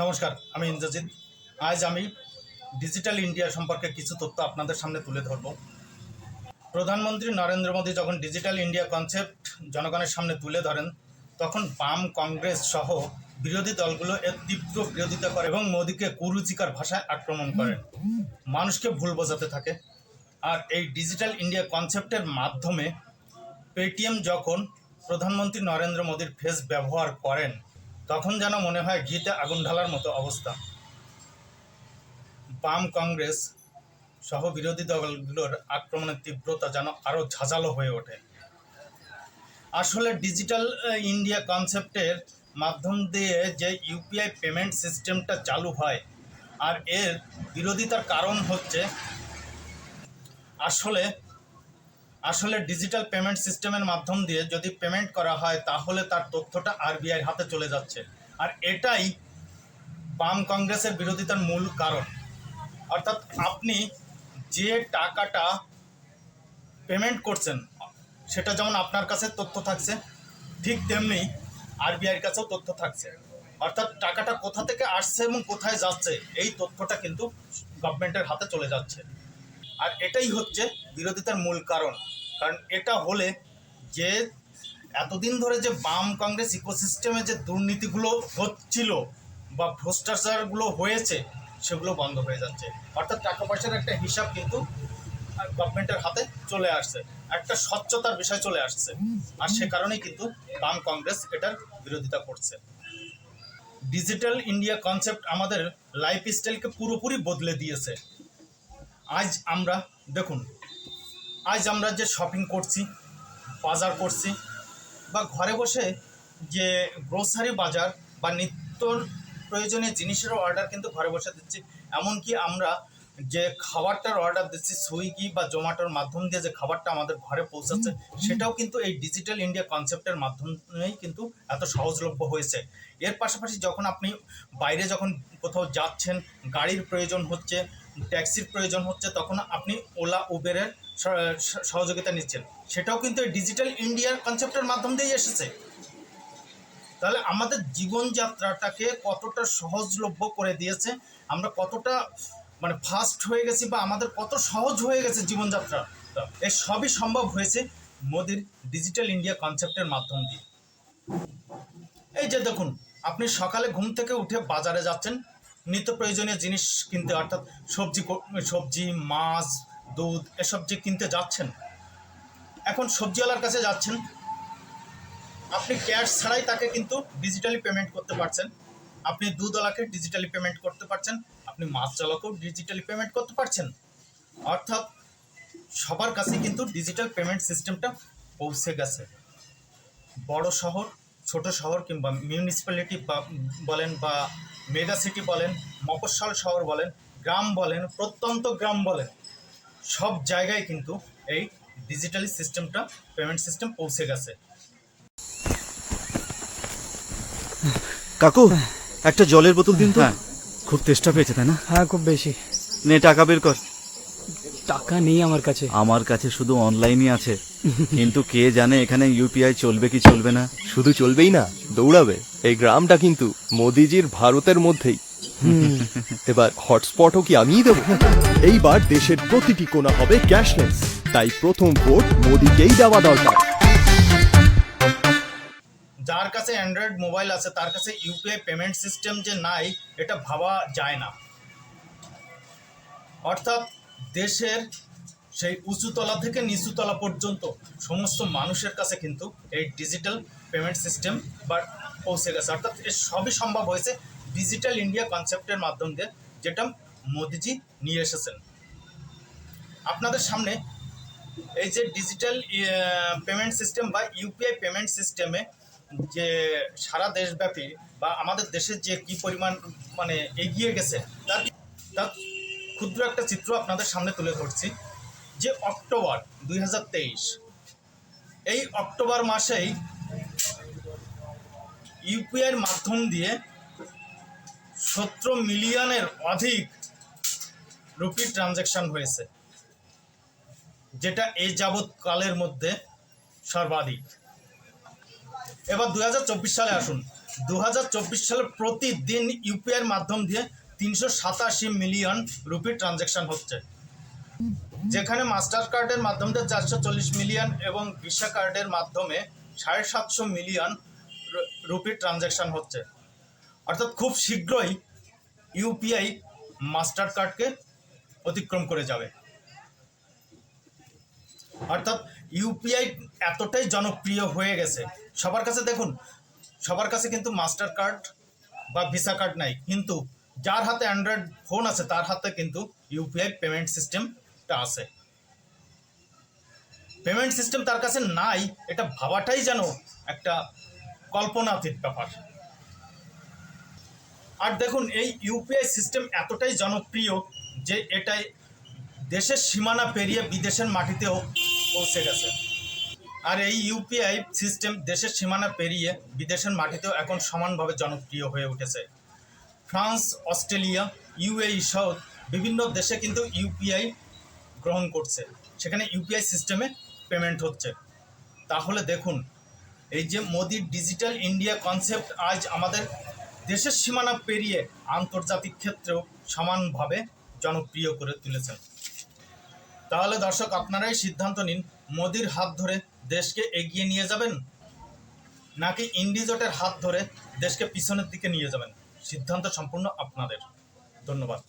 নমস্কার, আমি ইন্দ্রজিৎ। আজ আমি ডিজিটাল ইন্ডিয়া সম্পর্কে কিছু তথ্য আপনাদের সামনে তুলে ধরব। প্রধানমন্ত্রী নরেন্দ্র মোদী যখন ডিজিটাল ইন্ডিয়া কনসেপ্ট জনগণের সামনে তুলে ধরেন, তখন বাম কংগ্রেস সহ বিরোধী দলগুলো এর তীব্র বিরোধিতা করে এবং মোদীকে কুরুচিকার ভাষায় আক্রমণ করেন মানুষকে ভুল বোঝাতে থাকে। আর এই ডিজিটাল ইন্ডিয়া কনসেপ্টের মাধ্যমে পেটিএম যখন প্রধানমন্ত্রী নরেন্দ্র মোদীর ফেস ব্যবহার করেন তখন যেন মনে হয় ঘিতে আগুন ঢালার মতো অবস্থা। বাম কংগ্রেস সহ বিরোধী দলগুলোর আক্রমণের তীব্রতা যেন আরও ঝাঁঝালো হয়ে ওঠে। আসলে ডিজিটাল ইন্ডিয়া কনসেপ্টের মাধ্যম দিয়ে যে ইউপিআই পেমেন্ট সিস্টেমটা চালু হয়, আর এর বিরোধিতার কারণ হচ্ছে আসলে আসলে ডিজিটাল পেমেন্ট সিস্টেমের মাধ্যম দিয়ে যদি পেমেন্ট করা হয়, তাহলে তার তথ্যটা আরবিআইয়ের হাতে চলে যাচ্ছে। আর এটাই বাম কংগ্রেসের বিরোধিতার মূল কারণ। অর্থাৎ আপনি যে টাকাটা পেমেন্ট করছেন, সেটা যেমন আপনার কাছে তথ্য থাকছে, ঠিক তেমনি আরবিআইয়ের কাছেও তথ্য থাকছে। অর্থাৎ টাকাটা কোথা থেকে আসছে এবং কোথায় যাচ্ছে, এই তথ্যটা কিন্তু গভর্নমেন্টের হাতে চলে যাচ্ছে। আর এটাই হচ্ছে বিরোধিতার মূল কারণ। কারণ এটা হলে যে এতদিন ধরে যে বাম কংগ্রেস ইকোসিস্টেমে যে দুর্নীতিগুলো হচ্ছিল বা ভ্রষ্টাচারগুলো হয়েছে, সেগুলো বন্ধ হয়ে যাচ্ছে। অর্থাৎ টাকা পয়সার একটা হিসাব কিন্তু গভর্নমেন্টের হাতে চলে আসছে। একটা স্বচ্ছতার বিষয় চলে আসছে। আর সে কারণেই কিন্তু বাম কংগ্রেস এটার বিরোধিতা করছে। ডিজিটাল ইন্ডিয়া কনসেপ্ট আমাদের লাইফ স্টাইলকে পুরোপুরি বদলে দিয়েছে। আজ আমরা, দেখুন আজ আমরা যে শপিং করছি বাজার করছি বা ঘরে বসে যে গ্রোসারি বাজার বা নিত্যর প্রয়োজনীয় জিনিসেরও অর্ডার কিন্তু ঘরে বসে দিচ্ছি। এমনকি আমরা যে খাবারটার অর্ডার দিচ্ছি সুইগি বা জোম্যাটোর মাধ্যম দিয়ে যে খাবারটা আমাদের ঘরে পৌঁছাচ্ছে সেটাও কিন্তু এই ডিজিটাল ইন্ডিয়া কনসেপ্টের মাধ্যমেই কিন্তু এত সহজলভ্য হয়েছে। এর পাশাপাশি যখন আপনি বাইরে যখন কোথাও যাচ্ছেন গাড়ির প্রয়োজন হচ্ছে ট্যাক্সির প্রয়োজন হচ্ছে তখন আপনি ওলা উবেরের সহযোগিতা নিচ্ছেন। সেটাও কিন্তু ডিজিটাল ইন্ডিয়ার কনসেপ্টের মাধ্যম দিয়েই এসেছে। তাহলে আমাদের জীবনযাত্রাটাকে কতটা সহজলভ্য করে দিয়েছে, আমরা কতটা মানে ফাস্ট হয়ে গেছি বা আমাদের কত সহজ হয়ে গেছে জীবনযাত্রা এই সবই সম্ভব হয়েছে মোদির ডিজিটাল ইন্ডিয়া কনসেপ্টের মাধ্যম দিয়ে। এই যে দেখুন, আপনি সকালে ঘুম থেকে উঠে বাজারে যাচ্ছেন, নিত্য প্রয়োজনীয় জিনিস কিনতে, অর্থাৎ সবজি সবজি, মাছ দুধ, এসব যে কিনতে যাচ্ছেন, এখন সবজিওয়ালার কাছে যাচ্ছেন। আপনি ক্যাশ ছাড়াই তাকে কিন্তু ডিজিটালি পেমেন্ট করতে পারছেন। আপনি দুধওয়ালাকে ডিজিটালি পেমেন্ট করতে পারছেন, আপনি মাছ চালকেও ডিজিটালি পেমেন্ট করতে পারছেন। অর্থাৎ সবার কাছে কিন্তু ডিজিটাল পেমেন্ট সিস্টেমটা পৌঁছে গেছে। বড় শহর, ছোট শহর কিংবা মিউনিসিপ্যালিটি বলেন বা মেগা সিটি বলেন, মফস্বল শহর বলেন, গ্রাম বলেন, প্রত্যন্ত গ্রাম বলেন সব জায়গায় কিন্তু এই ডিজিটালি সিস্টেমটা পেমেন্ট সিস্টেম পৌঁছে গেছে। কাকু একটা জলের বোতল দিন তো। খুব তেষ্টা পেয়েছে তাই না? হ্যাঁ খুব বেশি। নে টাকা বের কর। টাকা নেই আমার কাছে। আমার কাছে শুধু অনলাইনই আছে। কিন্তু কে জানে এখানে ইউপিআই চলবে কি চলবে না। শুধু চলবেই না দৌড়াবে। এই গ্রামটা কিন্তু মোদিজির ভারতের মধ্যেই। এবার হটস্পটও কি আমিই দেবো? এইবার দেশের প্রতিটি কোণা হবে ক্যাশলেস তাই প্রথম ভোট মোদিকেই দেওয়া দরকার। যার কাছে অ্যান্ড্রয়েড মোবাইল আছে, তার কাছে ইউপিআই পেমেন্ট সিস্টেম যে নাই, এটা ভাবা যায় না। অর্থাৎ দেশের সেই উঁচুতলা থেকে নিচুতলা পর্যন্ত সমস্ত মানুষের কাছে কিন্তু এই ডিজিটাল পেমেন্ট সিস্টেম বা পৌঁছে গেছে। অর্থাৎ এর সবই সম্ভব হয়েছে। ডিজিটাল ইন্ডিয়া কনসেপ্টের মাধ্যম দিয়ে যেটা মোদিজি নিয়ে এসেছেন। আপনাদের সামনে এই যে ডিজিটাল পেমেন্ট সিস্টেম বা ইউপিআই পেমেন্ট সিস্টেমে যে সারা দেশব্যাপী বা আমাদের দেশের যে কি পরিমাণ মানে এগিয়ে গেছে, তার তার ক্ষুদ্র একটা চিত্র আপনাদের সামনে তুলে ধরছি যে অক্টোবর দুই হাজার তেইশ। এই অক্টোবর মাসেই ইউপিআইয়ের মাধ্যম দিয়ে সতেরো মিলিয়নের অধিক রুপি ট্রানজ্যাকশন হয়েছে, যেটা এই যাবৎ কালের মধ্যে সর্বাধিক। এবার দু হাজার চব্বিশ সালে আসুন। দু হাজার চব্বিশ সালে প্রতিদিন ইউপিআইয়ের মাধ্যম দিয়ে তিনশো সাতাশি মিলিয়ন রুপি ট্রানজ্যাকশন হচ্ছে। যেখানে মাস্টার কার্ডের মাধ্যমে চারশো চল্লিশ মিলিয়ন এবং ভিসা কার্ডের মাধ্যমে সাড়ে সাতশো মিলিয়ন রু- রুপি ট্রানজ্যাকশন হচ্ছে। অর্থাৎ খুব শীঘ্রই ইউপিআই মাস্টার কার্ডকে অতিক্রম করে যাবে। অর্থাৎ ইউপিআই এতটাই জনপ্রিয় হয়ে গেছে। সবার কাছে দেখুন, সবার কাছে কিন্তু মাস্টার কার্ড বা ভিসা কার্ড নাই। কিন্তু যার হাতে অ্যান্ড্রয়েড ফোন আছে, তার হাতে কিন্তু ইউপিআই পেমেন্ট সিস্টেমটা আছে। পেমেন্ট সিস্টেম তার কাছে নাই, এটা ভাবাটাই যেন একটা কল্পনাতীত ব্যাপার। আর দেখুন, এই ইউপিআই সিস্টেম এতটাই জনপ্রিয় যে এটাই দেশের সীমানা পেরিয়ে বিদেশের মাটিতেও পৌঁছে গেছে। আর এই ইউপিআই সিস্টেম দেশের সীমানা পেরিয়ে বিদেশের মাটিতেও এখন সমানভাবে জনপ্রিয় হয়ে উঠেছে। ফ্রান্স, অস্ট্রেলিয়া ইউএই সহ বিভিন্ন দেশে কিন্তু ইউপিআই গ্রহণ করছে। সেখানে ইউপিআই সিস্টেমে পেমেন্ট হচ্ছে। তাহলে দেখুন, এই যে মোদির ডিজিটাল ইন্ডিয়া কনসেপ্ট আজ আমাদের দেশের সীমানা পেরিয়ে আন্তর্জাতিক ক্ষেত্রেও সমানভাবে জনপ্রিয় করে তুলেছেন। তাহলে দর্শক, আপনারাই সিদ্ধান্ত নিন, মোদির হাত ধরে দেশকে এগিয়ে নিয়ে যাবেন নাকি ইন্ডিজোটের হাত ধরে দেশকে পিছনের দিকে নিয়ে যাবেন? সিদ্ধান্ত সম্পূর্ণ আপনাদের। ধন্যবাদ।